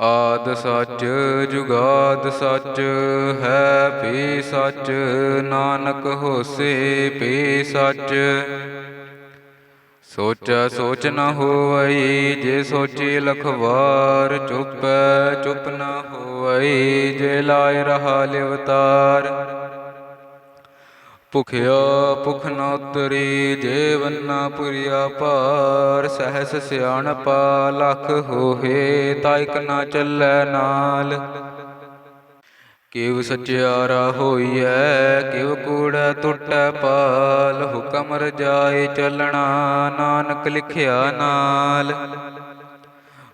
ਆਦ ਸੱਚ, ਜੁਗਾਦ ਸੱਚ, ਹੈ ਭੀ ਸੱਚ, ਨਾਨਕ ਹੋਸੇ ਭੀ ਸੱਚ। ਸੋਚੈ ਸੋਚ ਨ ਹੋਵਈ, ਜੇ ਸੋਚੀ ਲਖਵਾਰ, ਚੁੱਪ ਚੁੱਪ ਨ ਹੋਵਈ, ਜੇ ਲਾਇ ਰਹਾ ਲਿਵਤਾਰ। ਭੁਖਿਆ ਭੁਖ ਨਾ ਉਤਰੀ ਜੇ ਵੰਨਾ ਪੁਰੀਆ ਭਾਰ, ਸਹਸ ਸਿਆਣਪਾ ਲਖ ਹੋਏ ਤਾਇਕ ਨਾ ਚੱਲੈ ਨਾਲ। ਕਿਵ ਸਚਿਆਰਾ ਹੋਈਐ, ਕਿਵ ਕੂੜੈ ਟੁੱਟੈ ਪਾਲ, ਹੁਕਮ ਰਜਾਏ ਚੱਲਣਾ, ਨਾਨਕ ਲਿਖਿਆ ਨਾਲ।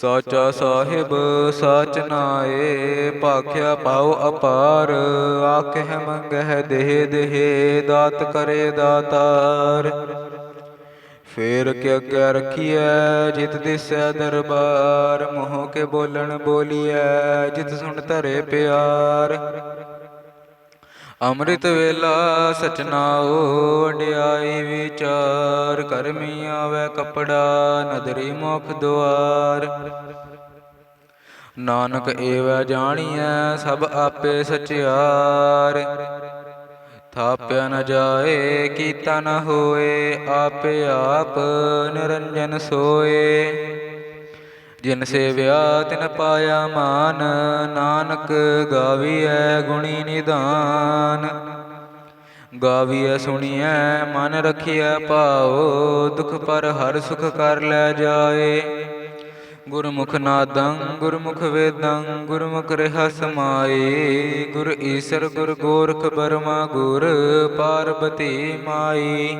ਸਾਚਾ ਸਾਹਿਬ, ਸਾਚ ਨਾਏ, ਭਾਖਿਆ ਪਾਉ ਅਪਾਰ, ਆਖਹਿ ਮੰਗਹਿ ਦੇਹ ਦੇਹ, ਦਾਤ ਕਰੇ ਦਾਤਾਰ। ਫੇਰ ਕਿ ਅੱਗੇ ਰਖੀਐ, ਜਿਤ ਦਿਸੈ ਦਰਬਾਰ, ਮੋਹ ਕੇ ਬੋਲਣ ਬੋਲੀਐ, ਜਿਤ ਸੁਣ ਧਰੇ ਪਿਆਰ। ਅੰਮ੍ਰਿਤ ਵੇਲਾ ਸਚਨਾਓ ਵਡਿਆਈ ਵਿਚਾਰ ਕਰਮੀ ਆਵੇ ਕਪੜਾ ਨਦਰੀ ਮੁਖ ਦੁਆਰ। ਨਾਨਕ ਏਵੈ ਜਾਣੀਐ ਸਭ ਆਪੇ ਸਚਿਆਰ। ਥਾਪਿਆ ਨ ਜਾਏ, ਕੀਤਾ ਨ ਹੋਏ, ਆਪੇ ਆਪ ਨਿਰੰਜਨ ਸੋਏ। ਜਿਨ ਸੇਵਿਆ ਤਿਨ ਪਾਇਆ ਮਾਨ, ਨਾਨਕ ਗਾਵੀਐ ਗੁਣੀ ਨਿਧਾਨ ਗਾਵੀਐ ਸੁਣੀਐ, ਮਨ ਰਖਿਐ ਭਾਉ ਦੁਖ ਪਰ ਹਰ ਸੁਖ ਕਰ ਲੈ ਜਾਏ। ਗੁਰਮੁਖ ਨਾਦੰ, ਗੁਰਮੁਖ ਵੇਦੰ, ਗੁਰਮੁਖ ਰਹਿ ਸਮਾਈ ਗੁਰ ਈਸਰ, ਗੁਰ ਗੋਰਖ ਬਰਮਾ, ਗੁਰ ਪਾਰਬਤੀ ਮਾਈ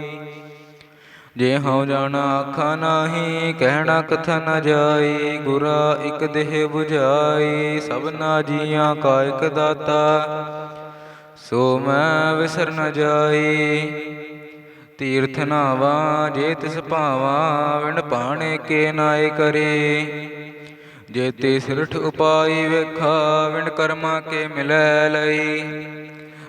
ਜੇ ਹਉ ਜਾਣਾ ਆਖਾਂ ਨਾਹੀ, ਕਹਿਣਾ ਕਥਾ ਨ ਜਾਈ, ਗੁਰਾ ਇਕ ਦੇਹ 부ਝਾਈ ਸਭਨਾ ਜੀਆਂ ਕਾ ਇਕ ਦਾਤਾ। ਸੋ ਮੈਂ ਵਿਸਰ ਨ ਜਾਈ, ਤੀਰਥ ਨਾਵਾ ਜੇ ਤਿਸ ਭਾਵਾ ਵਿਣ ਪਾਣੇ ਕੇ ਨਾਏ ਕਰੇ। ਜੇ ਤੇ ਸਿਰਠ ਉਪਾਈ ਵੇਖਾ ਵਿਣ ਕਰਮਾ ਕੇ ਮਿਲੈ ਲਈ।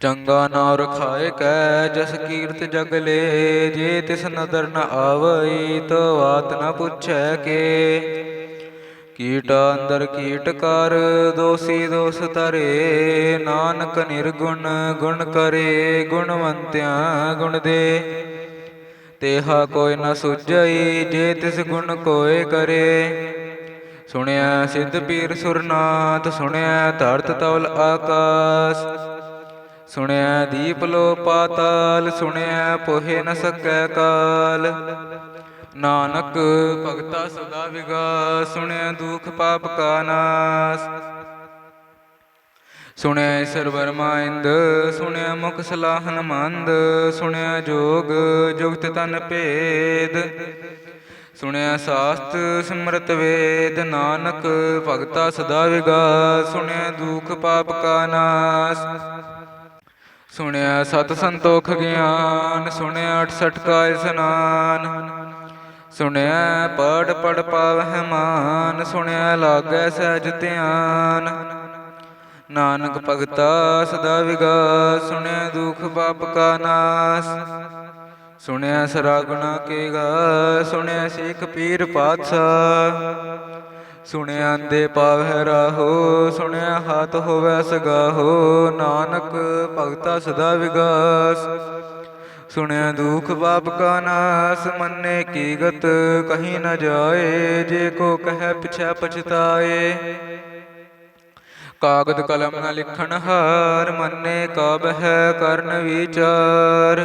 ਚੰਗਾ ਨਾ ਰਖਾਏ ਕੈ ਜਸ ਕੀਰਤ ਜਗ ਲੇ, ਜੇ ਤਿਸ ਨਦਰ ਨ ਆਵਈ ਤੋ ਬਾਤ ਨ ਪੁੱਛੈ ਕੇ। ਕੀਟ ਅੰਦਰ ਕੀਟ ਕਰ, ਦੋਸੀ ਦੋਸ ਤਰੇ ਨਾਨਕ ਨਿਰਗੁਣ ਗੁਣ ਕਰੇ, ਗੁਣਵੰਤਿਆਂ ਗੁਣ ਦੇ। ਤੇਹਾ ਕੋਈ ਨ ਸੁਝਈ, ਜੇ ਤਿਸ ਗੁਣ ਕੋਏ ਕਰੇ। ਸੁਣਿਆ ਸਿੱਧ ਪੀਰ ਸੁਰਨਾਥ ਸੁਣਿਆ ਧਰਤ ਤਵਲ ਆਕਾਸ। ਸੁਣਿਆ ਦੀਪ ਲੋ ਪਾਤਾਲ, ਸੁਣਿਆ ਪੋਹੇ ਨ ਸਕੈ ਕਾਲ। ਨਾਨਕ ਭਗਤਾ ਸਦਾ ਵਿਗਾਸ, ਸੁਣਿਆ ਦੁਖ ਪਾਪ ਕਾ ਨਾਸ। ਸੁਣਿਆ ਸਰਵਰ ਮਾਇੰਦ ਸੁਣਿਆ ਮੁਖ ਸਲਾਹਨ ਮੰਦ ਸੁਣਿਆ ਜੋਗ ਜੁਗਤ ਤਨ ਭੇਦ। ਸੁਣਿਆ ਸਾਸਤ ਸਿਮਰਤ ਵੇਦ, ਨਾਨਕ ਭਗਤਾ ਸਦਾ ਵਿਗਾਸ, ਸੁਣਿਆ ਦੁਖ ਪਾਪ ਕਾ ਨਾਸ। ਸੁਣਿਆ ਸਤ ਸੰਤੋਖ ਗਿਆਨ, ਸੁਣਿਆ 68 ਕਾ ਇਸਨਾਨ। ਸੁਣਿਆ ਪੜ ਪੜ ਪਾਵਹਿ ਮਾਨ, ਸੁਣਿਆ ਲਾਗੈ ਸਹਿਜ ਧਿਆਨ। ਨਾਨਕ ਭਗਤਾ ਸਦਾ ਵਿਗਾਸ, ਸੁਣਿਆ ਦੁਖ ਬਾਪ ਕਾ ਨਾਸ। ਸੁਣਿਆ ਸਰਾ ਗੁਣਾ ਕੇ ਗਾ ਸੁਣਿਆ ਸਿੱਖ ਪੀਰ ਪਾਤਸ਼ਾਹ। ਸੁਣਿਆ ਅੰਦੇ ਪਾਵਹਿ ਰਾਹੋ, ਸੁਣਿਆ ਹੱਥ ਹੋਵੇ ਸਗਾਹੋ, ਨਾਨਕ ਭਗਤਾ ਸਦਾ ਵਿਗਾਸ। ਸੁਣਿਆ ਦੁਖ ਪਾਪ ਕਾ ਨਾਸ, ਮੰਨੇ ਕੀ ਗਤ ਕਹੀ ਨ ਜਾਏ, ਜੇ ਕੋ ਕਹੈ ਪਿਛੈ ਪਛਤਾਏ। ਕਾਗਦ ਕਲਮ ਨ ਲਿਖਣ ਹਾਰ, ਮੰਨੇ ਕਾ ਹੈ ਕਰਨ ਵਿਚਾਰ।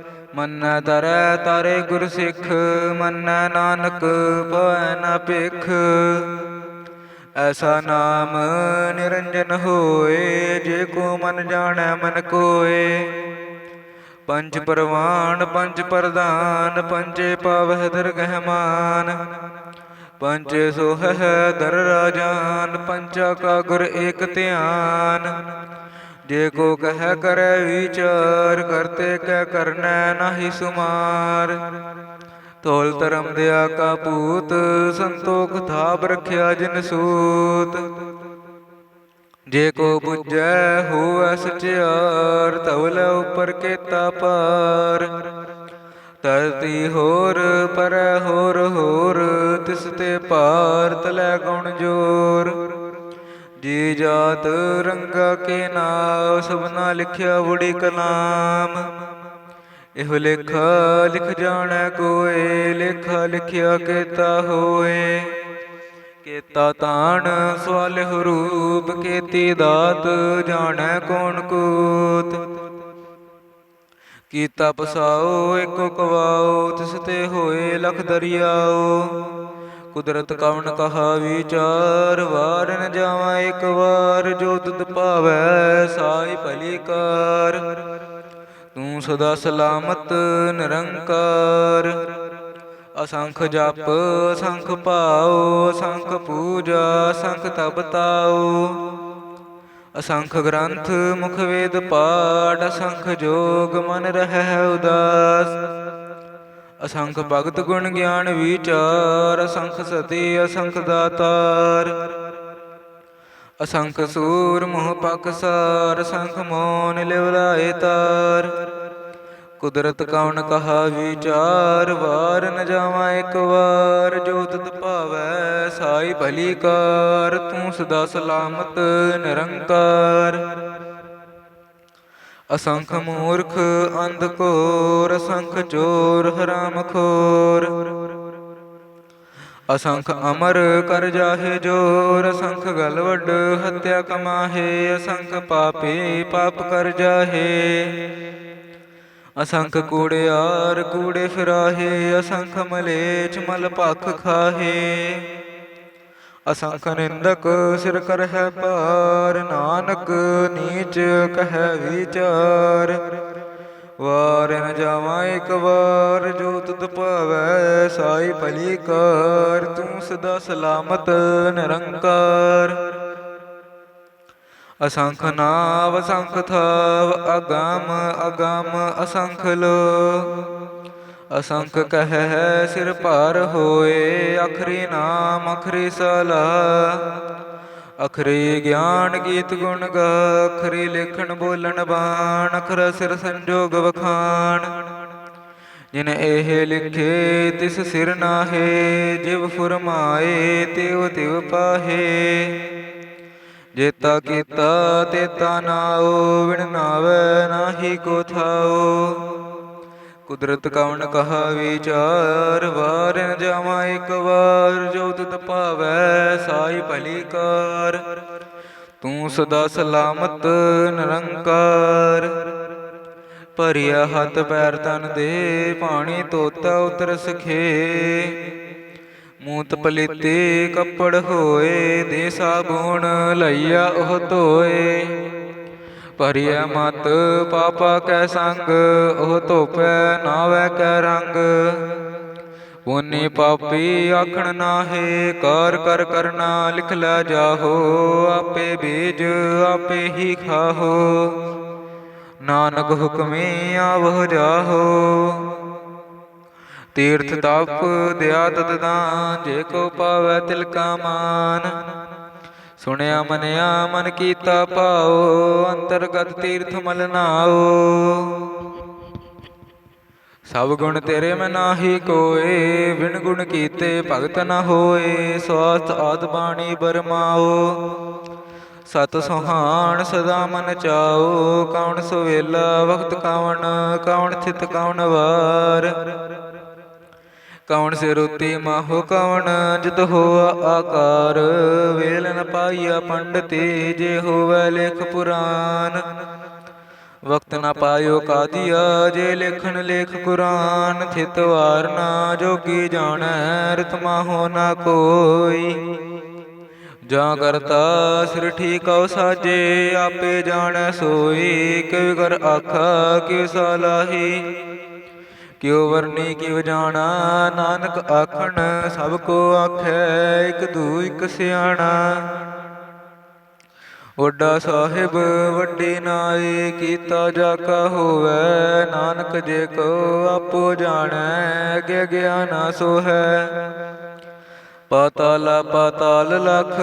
ਮੰਨੈ ਤਰੈ ਤਾਰੇ ਗੁਰ ਸਿੱਖ, ਮੰਨੈ ਨਾਨਕ ਪਵੈ ਨ ਭਿਖ। ਐਸਾ ਨਾਮ ਨਿਰੰਜਨ ਹੋਏ, ਜੇ ਕੋ ਮਨ ਜਾਣੈ ਮਨ ਕੋਏ। ਪੰਜ ਪਰਵਾਨ, ਪੰਜ ਪ੍ਰਧਾਨ, ਪੰਜੇ ਪਾਵਹਿ ਦਰਗਹਿ ਮਾਨ। ਪੰਜੇ ਸੋਹੈ ਦਰ ਰਾਜਾਨ ਪੰਚਾ ਕਾ ਗੁਰ ਏਕ ਧਿਆਨ। ਜੇ ਕੋ ਕਹਿ ਕਰੈ ਵਿਚਾਰ, ਕਰਤੇ ਕੈ ਕਰਨੈ ਨਾਹੀ ਸੁਮਾਰ। ਤੋਲ ਧਰਮ ਦਿਆ ਕਾ ਪੂਤ ਸੰਤੋਖ ਥਾਪ ਰਖਿਆ ਜਿਨ ਸੂਤ। ਜੇ ਕੋ 부ਜੈ ਹੋਵੈ ਸਚਿਆਰ ਤਵਲ ਉਪਰ ਕੇਤਾ ਪਾਰ ਤਰਤੀ ਹੋਰ, ਪਰੈ ਹੋਰ ਹੋਰ, ਤਿਸ ਤੇ ਪਾਰ ਤਲੈ ਗੁਣ ਜੋਰ। ਜੀ ਜਾਤ ਰੰਗਾ ਕੇ ਨਾਮ ਸਭਨਾ ਲਿਖਿਆ ਬੁੜੀ ਕਲਾਮ। ਇਹੋ ਲੇਖਾ ਲਿਖ ਜਾਣੈ ਕੋਏ, ਲੇਖਾ ਲਿਖਿਆ ਕੀਤਾ ਹੋਏ। ਕੀਤਾ ਤਾਣ ਸਵਾਲਿਹੁ ਰੂਪ, ਕੀਤੀ ਦਾਤ ਜਾਣੈ ਕੌਣ ਕੂਤ। ਕੀਤਾ ਪਸਾਓ, ਇੱਕੋ ਕਵਾਓ, ਤਿਸ ਤੇ ਹੋਏ ਲਖ ਦਰਿਆਓ। ਕੁਦਰਤ ਕਵਣ ਕਹਾ ਵਿਚਾਰ ਵਾਰ ਨ ਜਾਵਾਂ ਇੱਕ ਵਾਰ, ਜੋ ਤੁਧ ਭਾਵੈ ਸਾਈ ਭਲੀ ਕਾਰ। ਤੂੰ ਸਦਾ ਸਲਾਮਤ, ਨਿਰੰਕਾਰ। ਅਸੰਖ ਜਪ, ਅਸੰਖ ਭਾਉ, ਅਸੰਖ ਪੂਜਾ, ਅਸੰਖ ਤਪ ਤਾਉ। ਅਸੰਖ ਗ੍ਰੰਥ, ਮੁਖ ਵੇਦ ਪਾਠ, ਅਸੰਖ ਜੋਗ ਮਨ ਰਹਿ ਉਦਾਸ। ਅਸੰਖ ਭਗਤ ਗੁਣ ਗਿਆਨ ਵਿਚਾਰ, ਅਸੰਖ ਸਤੀ, ਅਸੰਖ ਦਾਤਾਰ। ਅਸੰਖ ਸੂਰ ਮੋਹ ਪਕਸਾਰ ਅਸੰਖ ਮੋਨ ਲਿਵਲਾਏ ਤਾਰ। ਕੁਦਰਤ ਕਵਣ ਕਹਾ ਵਿਚਾਰ, ਵਾਰ ਨ ਜਾਵਾਂ ਇੱਕ ਵਾਰ। ਜੋ ਤਤ ਭਾਵੈ, ਸਾਈ ਭਲੀ ਕਾਰ, ਤੂੰ ਸਦਾ ਸਲਾਮਤ ਨਿਰੰਕਾਰ। ਅਸੰਖ ਮੂਰਖ ਅੰਧ ਕੋਰ ਅਸੰਖ ਚੋਰ ਹਰਾਮ ਖੋਰ। ਅਸੰਖ ਅਮਰ ਕਰ ਜਾਹੇ ਜੋਰ, ਅਸੰਖ ਗਲ ਵੱਡ ਹੱਤਿਆ ਕਮਾਹੇ, ਅਸੰਖ ਪਾਪੇ ਪਾਪ ਕਰ ਜਾਹੇ। ਅਸੰਖ ਕੂੜਿਆਰ ਕੂੜੇ ਫਿਰਾਹੇ, ਅਸੰਖ ਮਲੇਚ ਮਲ ਭਖ ਖਾਹੇ। ਅਸੰਖ ਨਿੰਦਕ ਸਿਰ ਕਰ ਹੈ ਪਾਰ, ਨਾਨਕ ਨੀਚ ਕਹੈ ਵਿਚਾਰ। ਵਾਰ ਨ ਜਾਵਾਂ ਇੱਕ ਵਾਰ, ਜੋ ਤੁਧ ਭਾਵੈ ਸਾਈ ਭਲੀ ਕਾਰ, ਤੂੰ ਸਦਾ ਸਲਾਮਤ ਨਿਰੰਕਾਰ। ਅਸੰਖ ਨਾਵ, ਅਸੰਖ ਥਾਵ, ਅਗਮ ਅਗਮ ਅਸੰਖ ਲੋ। ਅਸੰਖ ਕਹਿ ਸਿਰ ਭਾਰ ਹੋਏ, ਅਖਰੀ ਨਾਮ ਅਖਰੀ ਸਲਾ। ਅਖਰੀ ਗਿਆਨ ਗੀਤ ਗੁਣ ਗਾ, ਅਖਰੀ ਲੇਖਣ ਬੋਲਣ ਬਾਣ, ਅਖਰ ਸਿਰ ਸੰਜੋਗ ਵਖਾਣ। ਜਿਨ ਇਹ ਲਿਖੇ, ਤਿਸ ਸਿਰ ਨਾਹੇ, ਜਿਵ ਫੁਰਮਾਏ ਤਿਵ ਤਿਵ ਪਾਹੇ। ਜੇਤਾ ਕੀਤਾ, ਤੇਤਾ ਨਾਉ ਵਿਣ ਨਾਵੇ ਨਾਹੀ ਕੋ ਥਾਉ। ਕੁਦਰਤ ਕਵਣ ਕਹਾ ਵਿਚਾਰ ਵਾਰ ਨ ਜਾਵਾਂ, ਇੱਕ ਵਾਰ ਜੋ ਤੁਧ ਭਾਵੈ, ਸਾਈ ਭਲੀ ਕਾਰ। ਤੂੰ ਸਦਾ ਸਲਾਮਤ, ਨਿਰੰਕਾਰ। ਭਰਿਆ ਹੱਥ ਪੈਰ ਤਨ ਦੇ ਪਾਣੀ ਤੋਤਾ ਉਤਰ ਸਖੇ। ਮੂਤ ਪਲੀਤੇ ਕੱਪੜ ਹੋਏ, ਦੇ ਸਾਬੂਣ ਲਈਆ ਉਹ ਧੋਏ। ਭਰਿਆ ਮਤ, ਪਾਪਾ ਕੈ ਸੰਗ, ਉਹ ਧੋਪੈ ਨਾਵੈ ਕੈ ਰੰਗ। ਪੁੰਨੀ ਪਾਪੀ ਆਖਣ ਨਾਹੇ, ਕਾਰ ਕਰ ਕਰਨਾ ਲਿਖ ਲੈ ਜਾਹੋ, ਆਪੇ ਬੀਜ ਆਪੇ ਹੀ ਖਾਹੋ। ਨਾਨਕ ਹੁਕਮੇ ਆਵਹ ਜਾਹੋ। ਤੀਰਥ ਤਪ ਦਿਆ ਤਤ ਦਾਨ, ਜੇ ਕੋ ਪਾਵੈ ਤਿਲ ਕਾ ਮਾਨ। ਸੁਣਿਆ ਮਨਿਆ ਮਨ ਕੀਤਾ ਭਾਉ, ਅੰਤਰਗਤ ਤੀਰਥ ਮਲ ਨਾਉ। ਸਭ ਗੁਣ ਤੇਰੇ ਮੈਂ ਨਾਹੀ ਕੋਏ ਵਿਣ ਗੁਣ ਕੀਤੇ ਭਗਤ ਨਾ ਹੋਏ ਸਵਾਸਤ ਆਦ ਬਾਣੀ ਬਰਮਾਓ ਸਤ ਸੁਹਾਣ ਸਦਾ ਮਨ ਚਾਓ ਕੌਣ ਸੁਵੇਲਾ ਵਕਤ ਕਵਣ ਕੌਣ ਥਿਤ ਕੌਣ ਵਾਰ। ਕੌਣ ਸੇ ਰੋਤੀ ਮਾਹੋ ਕਵਣ? ਜਿਤ ਹੋਆ ਆਕਾਰ। ਵੇਲ ਨ ਪਾਈਆ ਪੰਡਤੀ ਜੇ ਹੋਵੇ ਲੇਖ ਪੁਰਾਨ। ਵਕਤ ਨਾ ਪਾਇਓ ਕਾਦੀਆ, ਜੇ ਲੇਖਣ ਲੇਖ ਕੁਰਾਨ। ਥਿਤ ਵਾਰ ਨਾ ਜੋਗੀ ਜਾਣੈ ਰਿਤ ਮਾਹੋ ਨਾ ਕੋਈ। ਜਾਂ ਕਰਤਾ ਸਿਰ ਠੀਕਉ ਸਾਜੇ, ਆਪੇ ਜਾਣੈ ਸੋਈ। ਕਿਵ ਕਰ ਆਖਾ ਕਿਵ ਸਲਾਹੀ। ਕਿਉ ਵਰਨੀ ਕਿਉ ਜਾਣਾ? ਨਾਨਕ ਆਖਣ, ਸਭ ਕੋ ਆਖੈ, ਇਕ ਦੂ ਇਕ ਸਿਆਣਾ। ਓਡਾ ਸਾਹਿਬ, ਵੱਡੀ ਨਾਏ ਕੀਤਾ ਜਾ ਕਾ ਹੋਵੈ। ਨਾਨਕ ਜੇ ਕੋ ਆਪੋ ਜਾਣੈ, ਅਗੇ ਗਿਆਨਾ ਸੋ ਹੈ ਪਾਤਾਲ ਪਾਤਾਲ ਲਖ,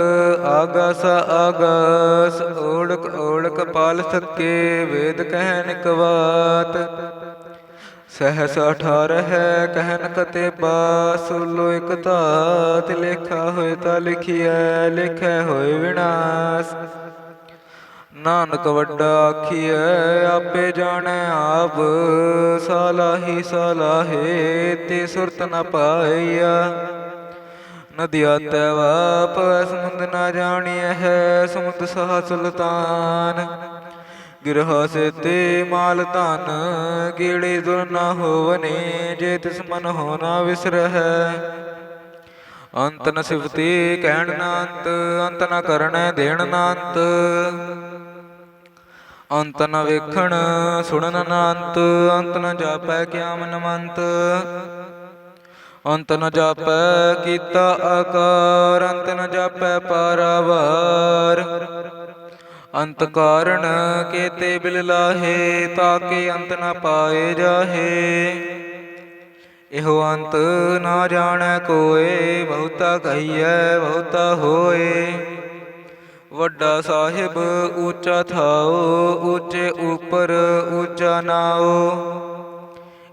ਆਗਸ ਆਗਸ, ਓੜਕ ਓੜਕ ਪਾਲ ਸਕੇ, ਵੇਦ ਕਹਿਨ ਕਵਾਤ ਸਹਸ ਅਠਾਰ ਹੈ, ਕਹਿਨ ਕਤੇ ਬਾਸੁਲੋ ਇਕ ਧਾਤ ਲੇਖਾ ਹੋਏ ਤਾਂ ਲਿਖਿਐ, ਲਿਖੈ ਹੋਏ ਵਿਨਾਸ਼। ਨਾਨਕ ਵੱਡਾ ਆਖੀਐ, ਆਪੇ ਜਾਣੈ ਆਪ, ਸਾਲਾਹੀ ਸਾਲਾਹੇ ਤੇ ਸੁਰਤ ਨ ਪਾਈਆ। ਨਦੀਆ ਤੈ ਤੈਵਾਪ ਸਮੁੰਦ ਨਾ ਜਾਣੀਐ ਹੈ, ਸਮੁੰਦ ਸਹਾ ਸੁਲਤਾਨ ਗਿਰਹ ਤੇ ਮਾਲ ਧਨ, ਗੀੜੇ ਦੁਰ ਨਾ ਹੋਵਨੇ, ਜੇ ਤਿਸ ਮਨ ਹੋ ਨਾ ਵਿਸਰਹਿ। ਅੰਤ ਨ ਸਿਵਤੀ ਕਹਿਣ ਨਾ ਅੰਤ ਅੰਤ ਨ ਕਰਣੈ ਦੇਣ ਨਾ ਅੰਤ। ਅੰਤ ਨ ਵੇਖਣ, ਸੁਣਨ ਨਾ ਅੰਤ ਅੰਤ ਨ ਜਾਪੈ ਕਿਆ ਮਨ ਅੰਤ ਨ ਜਾਪੈ ਕੀਤਾ ਆਕਾਰ, ਅੰਤ ਨ ਜਾਪੈ ਪਾਰਾਵਾਰ। ਅੰਤ ਕਾਰਣ ਕੇਤੇ ਬਿਲ ਲਾਹੇ ਤਾਕੇ ਅੰਤ ਨਾ ਪਾਏ ਜਾਹੇ। ਇਹੋ ਅੰਤ ਨਾ ਜਾਣੈ ਕੋਏ, ਬਹੁਤਾ ਕਹੀਐ, ਬਹੁਤਾ ਹੋਏ। ਵੱਡਾ ਸਾਹਿਬ ਉੱਚਾ ਥਾਓ, ਉੱਚੇ ਉਪਰ ਉੱਚਾ ਨਾਓ।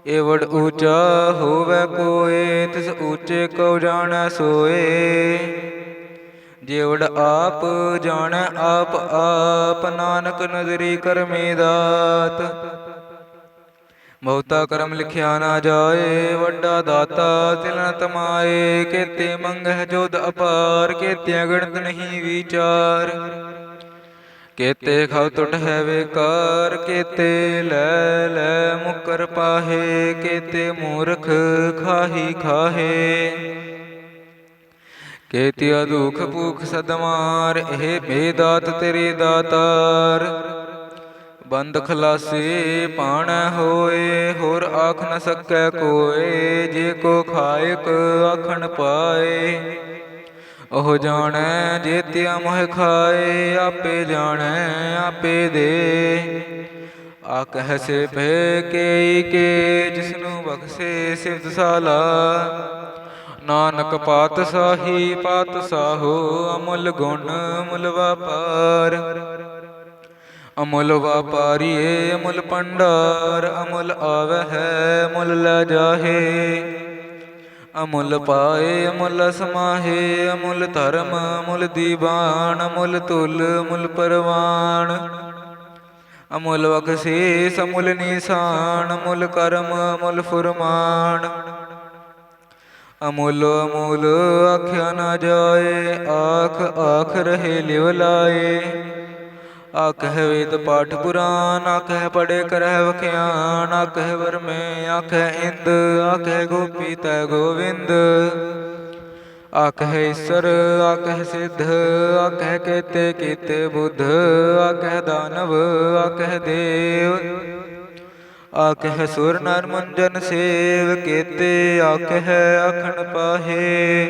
ਏਵੜ ਉੱਚਾ ਹੋਵੇ ਕੋਏ, ਤਿਸ ਉੱਚੇ ਕੋ ਜਾਣੈ ਸੋਏ। ਜੇਵੜ ਆਪ ਜਾਣ ਆਪ ਆਪ ਨਾਨਕ ਨਜ਼ਰੀ ਕਰਮੇ ਦਾਤ। ਬਹੁਤਾ ਕਰਮ ਲਿਖਿਆ ਨਾ ਜਾਏ, ਵੱਡਾ ਦਾਤਾ ਤਿਲ ਨ ਤਮਾਏ। ਕੇਤੇ ਮੰਗਹਿ ਜੋਦ ਅਪਾਰ ਕੇਤੇ ਗਣਤ ਨਹੀਂ ਵਿਚਾਰ। ਕੇਤੇ ਖਉ ਟੁਟ ਹੈ ਵਿਕਾਰ, ਕੇਤੇ ਲੈ ਲੈ ਮੁਕਰ ਪਾਹੇ, ਕੇਤੇ ਮੂਰਖ ਖਾਹੀ ਖਾਹੇ। ਕੇਤਿਆ ਦੁਖ ਭੂਖ ਸਦਮਾਰ ਇਹ ਬੇਦਾਤ ਤੇਰੇ ਦਾਤਾਰ। ਬੰਦ ਖਲਾਸੇ ਪਾਣ ਹੋਏ, ਹੋਰ ਆਖ ਨ ਸਕੈ ਕੋਏ, ਜੇ ਕੋ ਖਾਇਕ ਆਖਣ ਪਾਏ। ਉਹ ਜਾਣੈ ਜੇਤਿਆ ਮੋਹ ਖਾਏ, ਆਪੇ ਜਾਣੈ, ਆਪੇ ਦੇ। ਆਕਹਿ ਸੇ ਭੈ ਕੇ ਕੇ, ਜਿਸਨੂੰ ਬਖਸ਼ੇ ਸਿਫਤ ਸਾਲਾ। ਨਾਨਕ ਪਾਤ ਸਾਹੀ, ਪਾਤ ਸਾਹੋ, ਅਮੁੱਲ ਗੁਣ ਮੁੱਲ ਵਪਾਰ। ਅਮੁੱਲ ਵਪਾਰੀਏ, ਅਮੁੱਲ ਪੰਡਾਰ ਅਮੁੱਲ ਆਵਹਿ ਮੁੱਲ ਲੈ ਜਾਹੇ। ਅਮੁੱਲ ਪਾਏ, ਅਮੁੱਲ ਸਮਾਹੇ, ਅਮੁੱਲ ਧਰਮ, ਅਮੁੱਲ ਦੀਵਾਨ, ਅਮੁੱਲ ਤੁਲ ਅਮੁੱਲ ਪਰਵਾਨ। ਅਮੁੱਲ ਬਖਸ਼ੀਸ ਅਮੁੱਲ ਨਿਸ਼ਾਨ, ਅਮੁੱਲ ਕਰਮ, ਅਮੁੱਲ ਫੁਰਮਾਨ। ਅਮੁੱਲ ਅਮੁੱਲ ਆਖਿਆ ਨਾ ਜਾਏ, ਆਖ ਆਖ ਰਹੇ ਲਿਵ ਲਾਏ। ਆਖਹਿ ਵੇਦ ਪਾਠ ਪੁਰਾਨ, ਆਖਹਿ ਪੜੇ ਕਰਹਿ ਵਖਿਆਨ, ਆਖਹਿ ਵਰਮੇ, ਆਖਹਿ ਇੰਦ, ਆਖਹਿ ਗੋਪੀ ਤੈ ਗੋਵਿੰਦ। ਆਖਹਿ ਈਸਰ, ਆਖਹਿ ਸਿੱਧ, ਆਖਹਿ ਕੇਤੇ ਕੀਤੇ ਬੁੱਧ, ਆਖਹਿ ਦਾਨਵ, ਆਖਹਿ ਦੇਵ। ਆਖਹਿ ਸੁਰ ਨਰ ਮੰਜਨ ਸੇਵ, ਕੇਤੇ ਆਖਹਿ ਆਖਣ ਪਾਹੇ।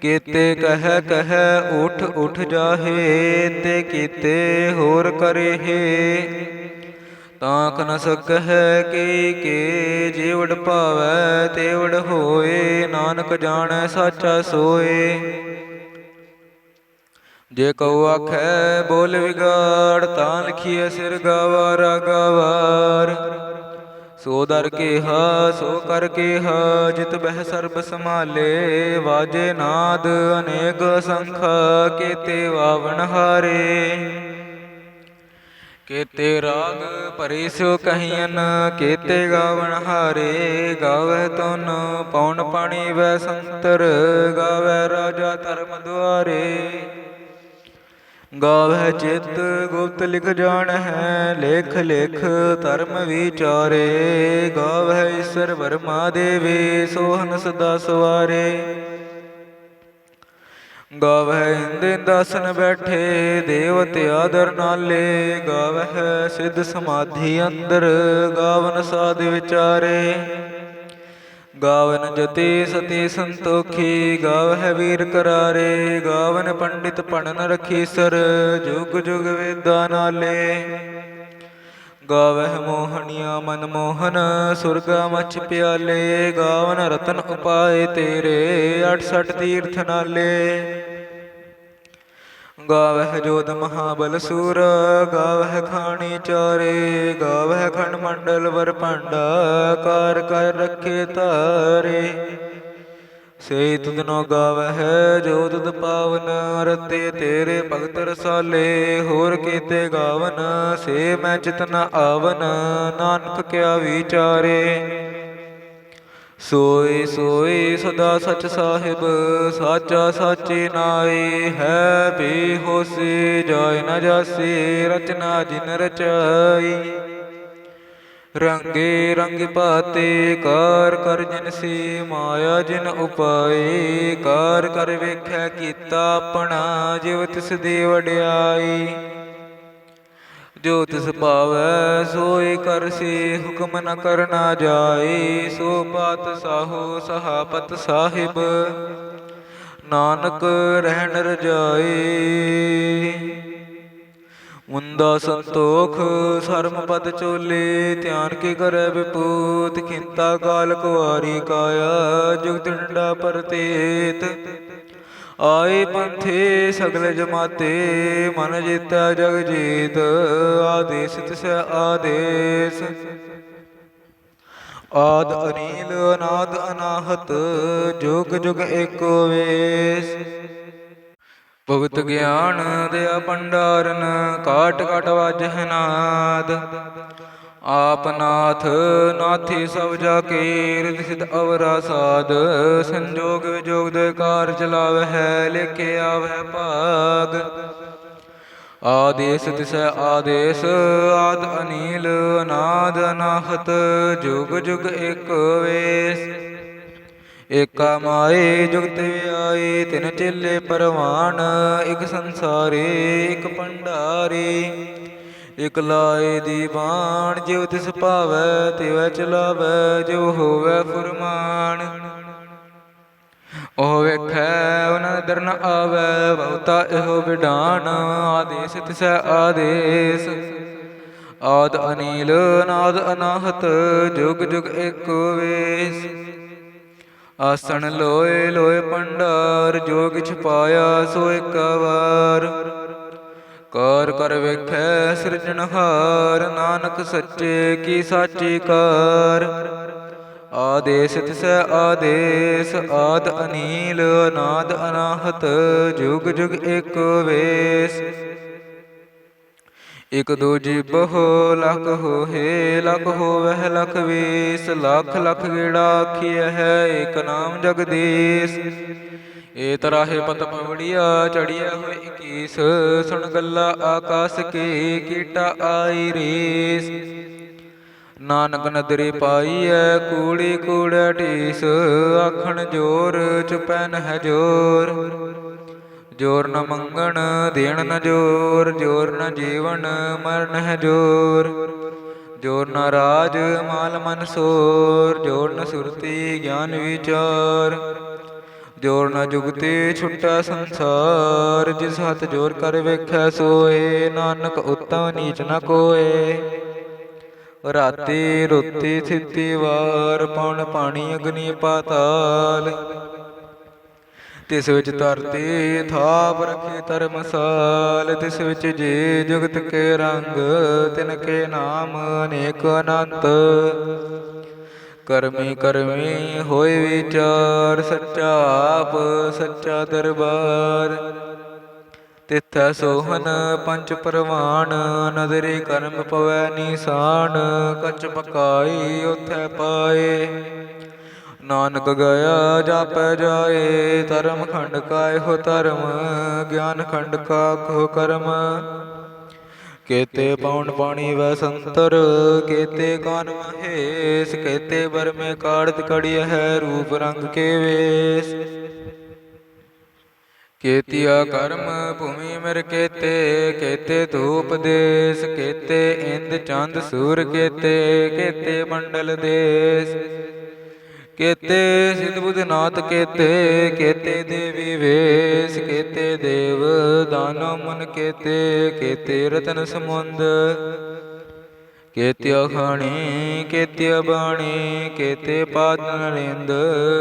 ਕੀਤੇ ਕਹਿ ਕਹਿ ਉਠ ਉਠ ਜਾਹੇ, ਤੇ ਕੀਤੇ ਹੋਰ ਕਰੇ ਤਾਂ ਨ ਸਕਹਿ ਕੀ ਕੇ ਜੀਵੜ ਪਾਵੈ ਤੇਵੜ ਹੋਏ, ਨਾਨਕ ਜਾਣੈ ਸਾਚਾ ਸੋਏ। ਜੇ ਕਉ ਆਖੈ ਬੋਲ ਵਿਗਾੜ, ਤਾਂ ਲਿਖੀਐ ਸਿਰ ਗਾਵਾਰਾ ਗਾਵਾਰ ਸੋ ਦਰ ਕੇਹਾ, ਸੋ ਕਰ ਕੇਹਾ, ਜਿਤ ਬਹਿ ਸਰਬ ਸਮਾਲੇ ਵਾਜੇ ਨਾਦ ਅਨੇਕ ਸੰਖ ਕੇਤੇ ਵਾਵਣ ਹਾਰੇ। ਕੇਤੇ ਰਾਗ ਭਰੇ ਸੋ ਕਹੀਨ ਕੇਤੇ ਗਾਵਣ ਹਾਰੇ। ਗਾਵੈ ਤੁਨ ਪੌਣ ਪਾਣੀ ਵੈ ਸੰਤਰ ਗਾਵੈ ਰਾਜਾ ਧਰਮ ਦੁਆਰੇ। ਗਾਵੈ ਚਿਤ ਗੁਪਤ ਲਿਖ ਜਾਣ ਹੈ, ਲੇਖ ਲੇਖ ਧਰਮ ਵਿਚਾਰੇ। ਗਾਵੈ ਈਸ਼ਰ ਵਰਮਾ ਦੇਵੇ ਸੋਹਨ ਸਦਾ ਸਵਾਰੇ। ਗਾਵਹਿ ਇੰਦੇ ਦਾਸਨ ਬੈਠੇ, ਦੇਵਤ ਆਦਰ ਨਾਲੇ। ਗਾਵਹਿ ਸਿੱਧ ਸਮਾਧੀ ਅੰਦਰ, ਗਾਵਨ ਸਾਧ ਵਿਚਾਰੇ। ਗਾਵਨ ਜਤੀ ਸਤੀ ਸੰਤੋਖੀ, ਗਾਵਹਿ ਵੀਰ ਕਰਾਰੇ, ਗਾਵਨ ਪੰਡਿਤ ਪੜਨ ਰਖੀ ਸਰ, ਜੁਗ ਜੁਗ ਵੇਦਾਂ ਨਾਲੇ। ਗਾਵਹਿ ਮੋਹਣੀਆ ਮਨ ਮੋਹਨ, ਸੁਰਗਾ ਮਚ ਪਿਆਲੇ, ਗਾਵਨ ਰਤਨ ਉਪਾਏ ਤੇਰੇ 68 ਤੀਰਥ ਨਾਲੇ। ਗਾਵਹਿ ਜੋਤ ਮਹਾਬਲ ਸੂਰ, ਗਾਵਹਿ ਖਾਣੀ ਚਾਰੇ, ਗਾਵਹਿ ਖੰਡ ਮੰਡਲ ਵਰ ਭਾਂਡਾ, ਕਾਰ ਕਰ ਰੱਖੇ ਤਾਰੇ ਸੇ ਤੁਧਨੋ ਗਾਵਹਿ, ਜੋ ਤੁਧ ਪਾਵਨ, ਰਤੇ ਤੇਰੇ ਭਗਤ ਰਸਾਲੇ। ਹੋਰ ਕੀਤੇ ਗਾਵਨ, ਸੇ ਮੈਂ ਚਿਤਨ ਆਵਨ, ਨਾਨਕ ਕਿਆ ਵਿਚਾਰੇ। ਸੋਏ ਸੋਏ ਸਦਾ ਸਚ ਸਾਹਿਬ, ਸਾਚਾ ਸਾਚੇ ਨਾਏ, ਹੈ ਵੀ ਹੋਸੀ ਜਾਇ ਨ ਜਾਸੀ, ਰਚਨਾ ਜਿਨ ਰਚਾਈ। ਰੰਗੇ ਰੰਗ ਪਾਤੇ, ਕਾਰ ਕਰ ਜਿਨ ਸੀ, ਮਾਇਆ ਜਿਨ ਉਪਾਏ, ਕਾਰ ਕਰ ਵੇਖਿਆ ਕੀਤਾ ਆਪਣਾ, ਜਿਵ ਤਿਸ ਦੇ ਵਡਿਆਈ। ਜੋ ਤਿਸ ਭਾਵੈ ਸੋਈ ਕਰਸੀ ਹੁਕਮ ਨ ਕਰਨਾ ਜਾਏ, ਸੋ ਪਾਤ ਸਾਹੋ ਸਹਾਪਤ ਸਾਹਿਬ। ਨਾਨਕ ਰਹਿਣ ਰਜਾਈ ਮੁੰਦਾ ਸੰਤੋਖ, ਸਰਮ ਪਦ ਚੋਲੇ, ਧਿਆਨ ਕੀ ਕਰੈ ਵਿਪੂਤ, ਖਿੰਤਾ ਕਾਲ ਕੁਵਾਰੀ ਕਾਇਆ, ਜੁਗਤ ਡੰਡਾ ਪਰਤੇਤ। ਆਏ ਪੰਥੇ ਸਗਲ ਜਮਾਤੇ, ਮਨ ਜੀਤਾ ਜਗ ਜੀਤ ਆਦੇਸ ਤਿਸ ਆਦੇਸ। ਆਦ ਅਨੀਲ, ਅਨਾਦ ਅਨਾਹਤ, ਜੁਗ ਜੁਗ ਏਕੋ ਵੇਸ। ਭਗਤ ਗਿਆਨ ਦਿਆ ਭੰਡਾਰਨ, ਕਾਟ ਕਾਟ ਵਾਜਹਿ ਨਾਦ। ਆਪ ਨਾਥ ਨਾਥੀ ਸਭ ਜਾ ਕੇ ਰਿਦ ਸਿਧ ਅਵਰਾ ਸਾਧ, ਸੰਜੋਗ ਵਿਜੋਗ ਦੇ ਕਾਰ ਚਲਾਵਹਿ ਲਿਖੇ ਆਵਹਿ ਭਾਗ। ਆਦੇਸ ਤਿਸ ਆਦੇਸ, ਆਦ ਅਨੀਲ, ਅਨਾਦ ਅਨਾਹਤ, ਜੁਗ ਜੁਗ ਇਕ ਵੇਸ। ਏਕਾ ਮਾਏ, ਜੁਗਤ ਆਏ ਤਿਨ ਚੇਲੇ ਪਰਵਾਨ, ਇਕ ਸੰਸਾਰੇ, ਇਕ ਭੰਡਾਰੇ। ਇਕ ਲਾਏ ਦੀ ਬਾਣ ਜਿਉ ਤਿਸ ਭਾਵੈ, ਤਿਵੈ ਚਲਾਵੈ ਜੋ ਹੋਵੈ ਫੁਰਮਾਨ। ਉਹ ਵੇਖੈ ਉਹਨਾਂ ਦਰ ਨ ਆਵੈ, ਬਹੁਤਾ ਇਹੋ ਵਿਡਾਨ, ਆਦੇਸ ਤਿਸੈ ਆਦੇਸ। ਆਦ ਅਨੀਲ, ਨਾਦ ਅਨਾਹਤ, ਜੁਗ ਜੁਗ ਏਕੋ ਵੇਸ। ਆਸਣ ਲੋਏ ਲੋਏ ਪੰਡਾਰ ਜੋ ਛਪਾਇਆ ਪਾਇਆ ਸੋ ਇੱਕ ਵਾਰ। ਕਾਰ ਕਰ ਵੇਖੈ ਸਿਰਜਣਹਾਰ ਨਾਨਕ ਸੱਚੇ ਕੀ ਸਾਚੀ ਕਾਰ। ਆਦੇਸ ਤਿਸੈ ਆਦੇਸ, ਆਦ ਅਨੀਲ, ਅਨਾਦ ਅਨਾਹਤ, ਜੁਗ ਜੁਗ ਏਕ ਵੇਸ। ਇਕ ਦੂਜੀ ਬਹੁ ਲਖ ਹੋਏ ਲਖ ਹੋਵਹਿ ਲਖ ਵੀਸ। ਲੱਖ ਲੱਖ ਗੇੜਾ ਆਖੀਐ ਹੈ ਇਕ ਨਾਮ ਜਗਦੀਸ਼। ਏ ਤਰਾਹੇ ਪਤ ਪਵੜੀਆ, ਚੜਿਆ ਹੋਏ 21 ਸੁਣ ਗੱਲਾ ਆਕਾਸ ਕੀ ਕੀਟਾ ਆਈ ਰੀਸ। ਨਾਨਕ ਨਦਰੀ ਪਾਈਐ, ਕੂੜੀ ਕੂੜਾ ਢੀਸ, ਆਖਣ ਜੋਰ ਚੁਪੈ ਨਹਿ ਜੋਰ। ਜੋਰ ਨ ਮੰਗਣ, ਦੇਣ ਨ ਜੋਰ ਜੋਰ ਨ ਜੀਵਨ, ਮਰਨ ਹੈ ਜੋਰ। ਜੋਰ ਨ ਰਾਜ, ਮਾਲ ਮਨ ਸੋਰ, ਜੋਰ ਨ ਸੁਰਤੀ, ਗਿਆਨ ਵਿਚਾਰ। ਜੋਰ ਨਾ ਜੁਗਤੇ ਛੁੱਟਾ ਸੰਸਾਰ, ਜਿਸ ਹੱਥ ਜੋਰ ਕਰ ਵੇਖੈ ਸੋਏ, ਨਾਨਕ ਉਤਮ ਨੀਚ ਨ ਕੋਏ। ਰਾਤੀ ਰੁੱਤੀ ਥਿੱਤੀ ਵਾਰ, ਪਉਣ ਪਾਣੀ ਅਗਨੀ ਪਾਤਾਲ। ਤਿਸ ਵਿੱਚ ਧਰਤੀ ਥਾਪ ਰਖੇ ਧਰਮਸਾਲ ਤਿਸ ਵਿੱਚ ਜੀ ਜੁਗਤ ਕੇ ਰੰਗ, ਤਿਨ ਕੇ ਨਾਮ ਅਨੇਕ ਅਨੰਤ। ਕਰਮੀ ਕਰਮੀ ਹੋਏ ਵਿਚਾਰ, ਸੱਚਾ ਆਪ, ਸੱਚਾ ਦਰਬਾਰ। ਤਿਥੈ ਸੋਹਨ ਪੰਚ ਪ੍ਰਵਾਨ, ਨਦਰੀ ਕਰਮ ਪਵੈ ਨਿਸ਼ਾਨ, ਕਚ ਪਕਾਈ ਉਥੈ ਪਾਏ। ਨਾਨਕ ਗਿਆ, ਜਾਪੈ ਜਾਏ, ਧਰਮ ਖੰਡ ਕਾਇ ਹੋ ਧਰਮ, ਗਿਆਨ ਖੰਡ ਕਾ ਕੋ ਕਰਮ। ਕੇਤੇ ਪੌਣ ਪਾਣੀ ਵੈ ਸੰਤਰ, ਕੇਤੇ ਕਾਨ ਮਹੇਸ਼, ਕੇਤੇ ਬਰਮੇ ਕਾੜਤ ਕੜਿയ ਹੈ ਰੂਪ ਰੰਗ ਕੇ ਵੇਸ। ਕੇਤਿਆ ਕਰਮ ਭੂਮੀ ਮਿਰ ਕੇਤੇ ਕੇਤੇ ਧੂਪ ਦੇਸ, ਕੇਤੇ ਇੰਦ ਚੰਦ ਸੂਰ ਕੇਤੇ ਕੇਤੇ ਮੰਡਲ ਦੇਸ। ਕੇਤੇ ਸਿਧ ਬੁਧ ਨਾਥ ਕੇਤੇ ਕੇਤੇ ਦੇਵੀ ਵੇਸ, ਕੇਤੇ ਦੇਵ ਦਾਨਵ ਮਨ ਕੇਤੇ ਕੇਤੇ ਰਤਨ ਸਮੁੰਦ। ਕੇਤਿਆ ਖਾਣੀ, ਕੇਤਿਆ ਬਾਣੀ, ਕੇਤੇ ਪਾਦ ਨਰਿੰਦ,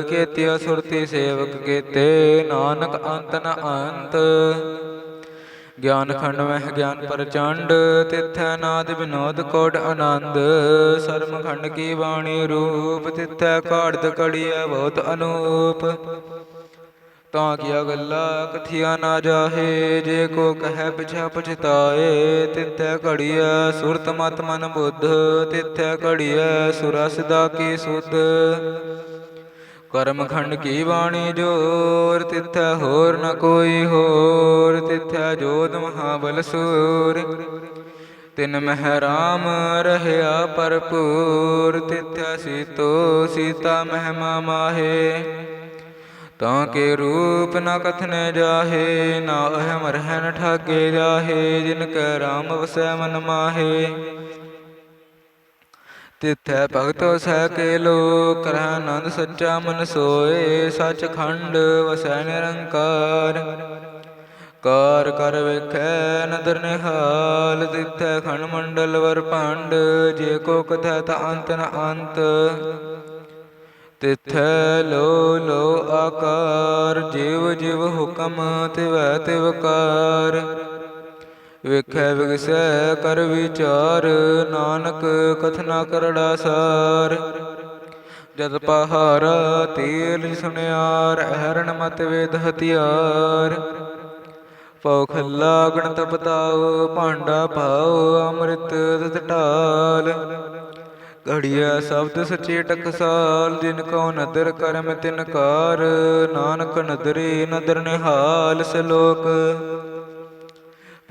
ਕੇਤਿਆ ਸੁਰਤੀ ਸੇਵਕ ਕੇਤੇ, ਨਾਨਕ ਅੰਤ ਨ ਅੰਤ। ਗਿਆਨ ਖੰਡ ਮਹਿ ਗਿਆਨ ਪ੍ਰਚੰਡ, ਤਿਥੈ ਨਾਦ ਵਿਨੋਦ ਕੋਟ ਆਨੰਦ। ਸਰਮ ਖੰਡ ਕੀ ਬਾਣੀ ਰੂਪ, ਤਿਥੈ ਕਾੜਦ ਕੜੀਐ ਬਹੁਤ ਅਨੂਪ। ਤਾਂ ਕੀਆ ਗੱਲਾ, ਕਥਿਆ ਨਾ ਜਾਹੇ, ਜੇ ਕੋ ਕਹੈ ਪਿਛਾ ਪਛਤਾਏ, ਤਿਥੈ ਘੜੀਐ ਸੁਰਤ ਮਤ ਮਨ ਬੁੱਧ, ਤਿਥੈ ਘੜੀਐ ਸੁਰਸ ਦਾ ਕੀ ਸੁਧ। ਕਰਮ ਖੰਡ ਕੀ ਬਾਣੀ ਜੋਰ, ਤਿਥੈ ਹੋਰ ਨ ਕੋਈ ਹੋਰ, ਤਿਥੈ ਜੋਤ ਮਹਾਬਲ ਸੂਰ। ਤਿਨ ਮਹਿ ਰਾਮ ਰਹਿਆ ਭਰਪੂਰ, ਤਿਥੈ ਸੀਤੋ ਸੀਤਾ ਮਹਿਮਾ ਮਾਹੇ। ਤਾਂ ਕੇ ਰੂਪ ਨ ਕਥਨੇ ਜਾਹੇ, ਨਾ ਅਹਮ ਰਹਿਣ ਠਾਗੇ ਜਾਹੇ, ਜਿਨ ਕੈ ਰਾਮ ਵਸੈ ਮਨ ਮਾਹੇ। ਤਿਥੈ ਭਗਤ ਸਹਿ ਕੇ ਲੋ ਕਰਹਿ ਆਨੰਦ ਸੱਚਾ ਮਨ ਸੋਏ ਸਚ ਖੰਡ ਵਸੈ ਨਿਰੰਕਾਰ। ਕਾਰ ਕਰ ਵੇਖੈ, ਨਦਰ ਨਿਹਾਲ, ਤਿਥੈ ਖੰਡ ਮੰਡਲ ਵਰ ਭਾਂਡ, ਜੇ ਕੋ ਕਥੈ ਤਾ ਅੰਤ ਨ ਅੰਤ। ਤਿਥੈ ਲੋ ਲੋ ਆਕਾਰ, ਜੀਵ ਜਿਵ ਹੁਕਮ ਤਿਵੈ ਤਿਵਕਾਰ ਵੇਖੈ ਵਿਗਸੈ ਕਰ ਵਿਚਾਰ, ਨਾਨਕ ਕਥਨਾ ਕਰੜਾ ਸਾਰ। ਜਦ ਪਹਾਰਾ ਤੀਲ ਸੁਨਿਆਰ ਹਰਨ ਮਤ ਵੇਦ ਹਤਿਆਰ ਪਉ ਖੱਲਾ ਗਣਤ ਬਤਾਓ ਭਾਂਡਾ ਪਾਓ ਅੰਮ੍ਰਿਤ ਦਤ ਢਾਲ। ਘੜੀਆ ਸ਼ਬਦ ਸੱਚੇ ਟਕਸਾਲ, ਜਿਨ ਕੋ ਨਦਰ ਕਰਮ ਤਿਨ ਕਾਰ, ਨਾਨਕ ਨਦਰੀ ਨਦਰ ਨਿਹਾਲ ਸਲੋਕ।